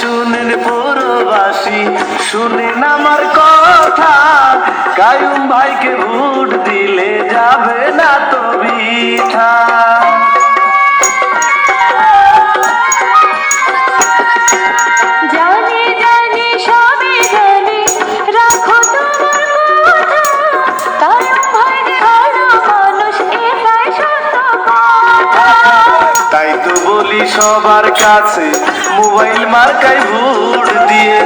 শুনেন পুরবাসী শুনেন আমার কথা। কায়ুম ভাইকে ভোট দিলে যাবে না। বলি সবার কাছে, মোবাইল মার্কাই ভোট দিয়ে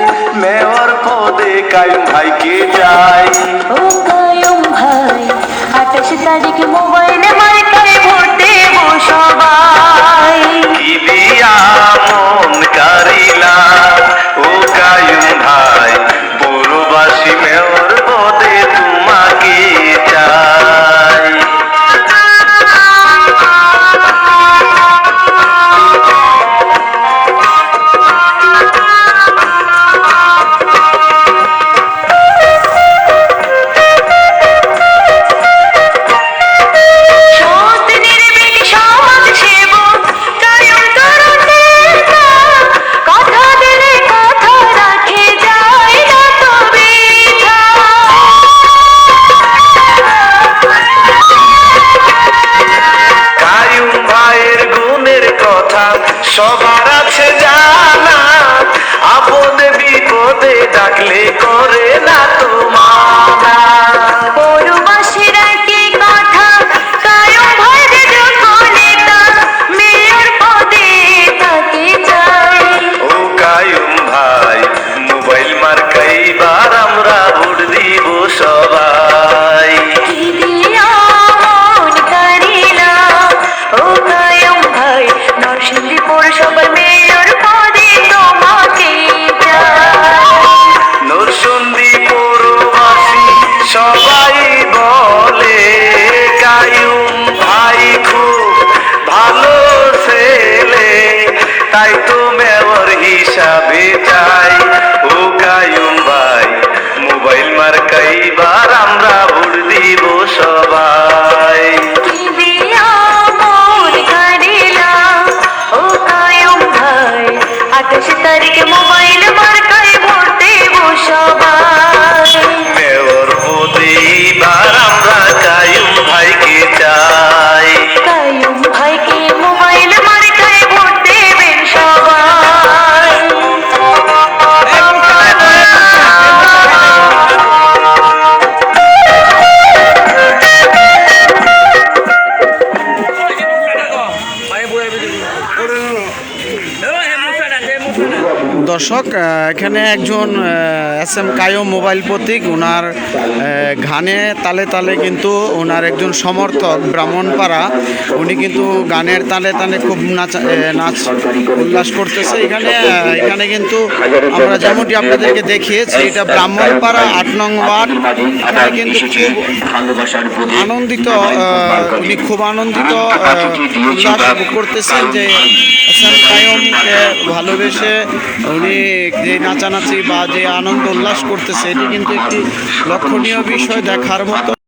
মেয়র পদে কায়ুম ভাইকে যাই ও কায়ুম ভাই, আঠাশ তারিখ সবার আছে জানা আপদে বিপদে ডাকলে করে আঠাশ দর্শক এখানে একজন এস এম কায়ুম মোবাইল প্রতীক ওনার গানে তালে তালে কিন্তু ওনার একজন সমর্থক ব্রাহ্মণপাড়া। উনি কিন্তু গানের তালে তালে খুব নাচ নাচ উল্লাস করতেছে। এখানে এখানে কিন্তু আমরা যেমনটি আপনাদেরকে দেখিয়েছি, এটা ব্রাহ্মণপাড়া আট নং ওয়ার্ড। এখানে কিন্তু খুব আনন্দিত উনি খুব আনন্দিত উল্লাস করতেছেন যে হাসান কায়মকে ভালোবেসে উনি যে নাচানাচি বা যে আনন্দ উল্লাস করতেছে, এটি কিন্তু একটি লক্ষণীয় বিষয় দেখার মতো।